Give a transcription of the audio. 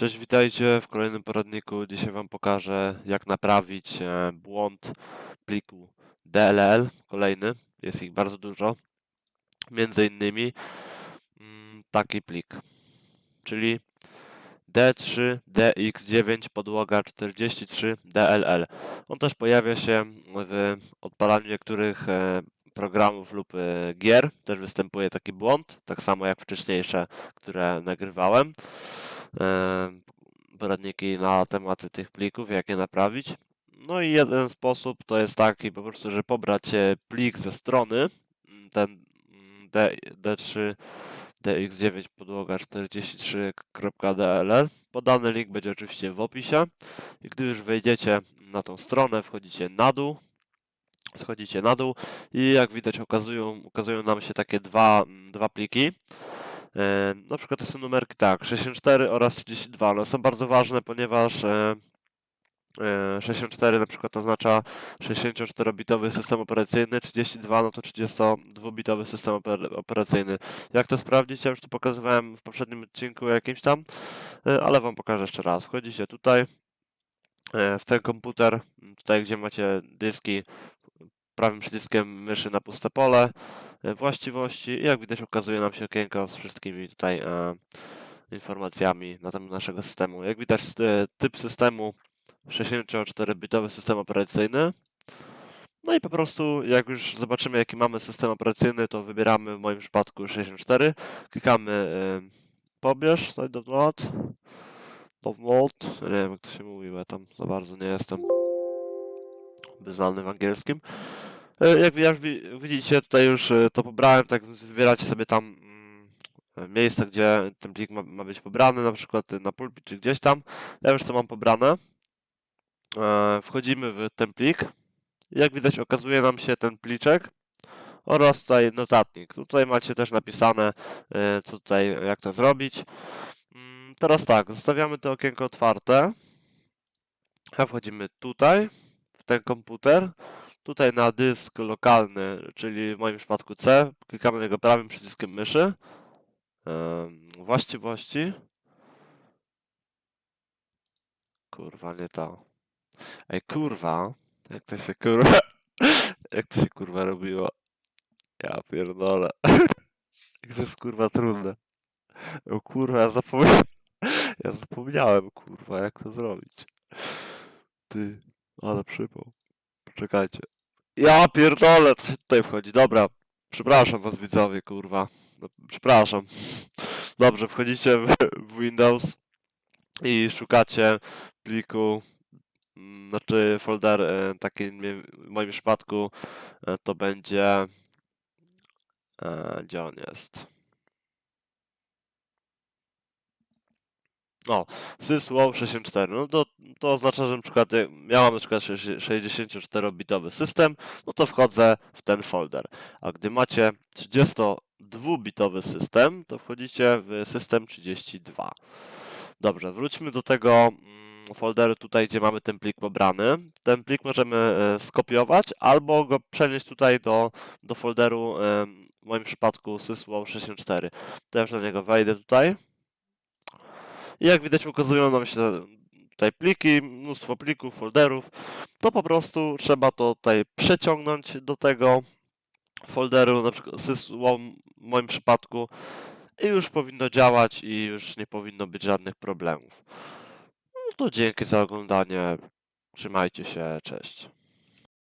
Cześć, witajcie w kolejnym poradniku. Dzisiaj Wam pokażę, jak naprawić e, błąd pliku DLL. Kolejny, jest ich bardzo dużo. Między innymi mm, taki plik, czyli D3 DX9 podłoga 43 DLL. On też pojawia się w odpalaniu niektórych e, programów lub e, gier. Też występuje taki błąd, tak samo jak wcześniejsze, które nagrywałem poradniki na tematy tych plików, jak je naprawić. No i jeden sposób to jest taki po prostu, że pobrać e, plik ze strony, mm, ten mm, D, D3 DX9 podłoga 43.dll. Podany link będzie oczywiście w opisie. I gdy już wejdziecie na tą stronę, wchodzicie na dół, schodzicie na dół i jak widać ukazują, ukazują nam się takie dwa, mm, dwa pliki. E, na przykład to są numerki tak, 64 oraz 32. One są bardzo ważne, ponieważ e, e, 64 na przykład oznacza 64-bitowy system operacyjny, 32 no to 32-bitowy system oper- operacyjny. Jak to sprawdzić? Ja już to pokazywałem w poprzednim odcinku jakimś tam, e, ale Wam pokażę jeszcze raz. Wchodzicie tutaj e, w ten komputer, tutaj gdzie macie dyski, prawym przyciskiem myszy na puste pole, e, właściwości i jak widać ukazuje nam się okienko z wszystkimi tutaj e, informacjami na temat naszego systemu. Jak widać e, typ systemu 64-bitowy system operacyjny. No i po prostu jak już zobaczymy jaki mamy system operacyjny, to wybieramy w moim przypadku 64, klikamy e, pobierz, tutaj download, download, nie wiem jak to się mówi, bo ja tam za bardzo nie jestem znany w angielskim. E, Jak wi- jak wi- widzicie, tutaj już e, to pobrałem, tak wybieracie sobie tam mm, e, miejsce, gdzie ten plik ma, ma być pobrany, na przykład na pulpit czy gdzieś tam. Ja już to mam pobrane. Wchodzimy w ten plik. Jak widać, okazuje nam się ten pliczek oraz tutaj notatnik. Tutaj macie też napisane, co tutaj, jak to zrobić. Mm, Teraz tak, zostawiamy to okienko otwarte. A wchodzimy tutaj, w ten komputer. Tutaj na dysk lokalny, czyli w moim przypadku C, klikamy na niego prawym przyciskiem myszy. Właściwości. Kurwa, nie to. Ej, kurwa. Jak to się kurwa. Jak to się kurwa robiło? Ja pierdolę. Jak to jest kurwa trudne. O kurwa, ja zapomniałem. Ja zapomniałem kurwa, jak to zrobić. Ty, ale przypał. Poczekajcie. Ja pierdolę, co się tutaj wchodzi. Dobra, przepraszam was widzowie, kurwa. No, przepraszam. Dobrze, wchodzicie w, Windows i szukacie pliku, mm, znaczy folder, e, taki w moim przypadku e, to będzie, e, gdzie on jest? O, sysłow 64. No to, to oznacza, że na przykład mam na przykład 64-bitowy system, no to wchodzę w ten folder. A gdy macie 32-bitowy system, to wchodzicie w system 32. Dobrze, wróćmy do tego mm, folderu tutaj, gdzie mamy ten plik pobrany. Ten plik możemy e, skopiować albo go przenieść tutaj do, do folderu, e, w moim przypadku sysłow 64. To ja już na niego wejdę tutaj. Jak widać ukazują nam się tutaj pliki, mnóstwo plików, folderów. To po prostu trzeba to tutaj przeciągnąć do tego folderu, na przykład w moim przypadku i już powinno działać i już nie powinno być żadnych problemów. No to dzięki za oglądanie. Trzymajcie się, cześć.